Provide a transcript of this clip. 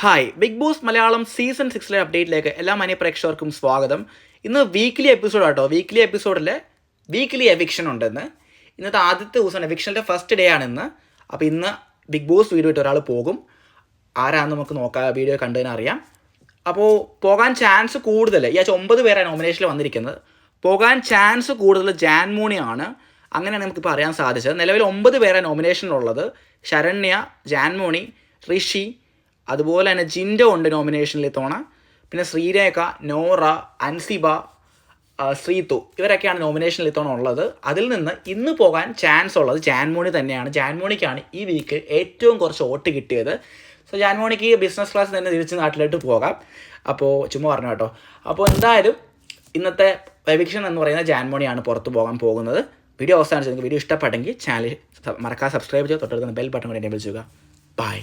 Hi Big Boss Malayalam season സിക്സിലെ അപ്ഡേറ്റിലേക്ക് എല്ലാ മാന്യ പ്രേക്ഷകർക്കും സ്വാഗതം. ഇന്ന് വീക്ക്ലി എപ്പിസോഡ് ആട്ടോ. വീക്ക്ലി എപ്പിസോഡിൽ വീക്ക്ലി എവിക്ഷൻ ഉണ്ടെന്ന്. ഇന്നത്തെ ആദ്യത്തെ ദിവസം എവിക്ഷന്റെ ഫസ്റ്റ് ഡേ ആണ് ഇന്ന്. അപ്പോൾ ഇന്ന് ബിഗ് ബോസ് വീഡിയോ ഇട്ട് ഒരാൾ പോകും. ആരാന്ന് നമുക്ക് നോക്കാം. വീഡിയോ കണ്ടതിന് അറിയാം. അപ്പോൾ പോകാൻ ചാൻസ് കൂടുതൽ ഈ ആഴ്ച ഒമ്പത് പേരാണ് നോമിനേഷനിൽ വന്നിരിക്കുന്നത്. പോകാൻ ചാൻസ് കൂടുതൽ ജാൻമോണിയാണ് അങ്ങനെയാണ് നമുക്കിപ്പോൾ അറിയാൻ സാധിച്ചത്. നിലവിൽ ഒമ്പത് പേരാണ് നോമിനേഷനിലുള്ളത് ശരണ്യ ജാൻമോണി ഋഷി അതുപോലെ തന്നെ ജിൻഡോ ഉണ്ട് നോമിനേഷനിൽ ഇത്തവണ പിന്നെ ശ്രീരേഖ നോറ അൻസിബ ശ്രീതു ഇവരൊക്കെയാണ് നോമിനേഷനിൽ ഇത്തവണ ഉള്ളത്. അതിൽ നിന്ന് ഇന്ന് പോകാൻ ചാൻസ് ഉള്ളത് ജാൻമോണി തന്നെയാണ്. ജാൻമോണിക്കാണ് ഈ വീക്ക് ഏറ്റവും കുറച്ച് വോട്ട് കിട്ടിയത്. സോ ജാൻമോണിക്ക് ബിസിനസ് ക്ലാസ് തന്നെ തിരിച്ച് നാട്ടിലോട്ട് പോകാം. അപ്പോൾ ചുമ്മാ പറഞ്ഞു കേട്ടോ. അപ്പോൾ എന്തായാലും ഇന്നത്തെ എവിക്ഷൻ എന്ന് പറയുന്ന ജാൻമോണിയാണ് പുറത്ത് പോകാൻ പോകുന്നത്. വീഡിയോ അവസാനിച്ചു നിങ്ങൾക്ക് വീഡിയോ ഇഷ്ടപ്പെട്ടെങ്കിൽ ചാനൽ മറക്കാതെ സബ്സ്ക്രൈബ് ചെയ്യുക തൊട്ടടുത്ത് ബെൽ ബട്ടൺ കൂടി എനേബിൾ ചെയ്യുക. ബൈ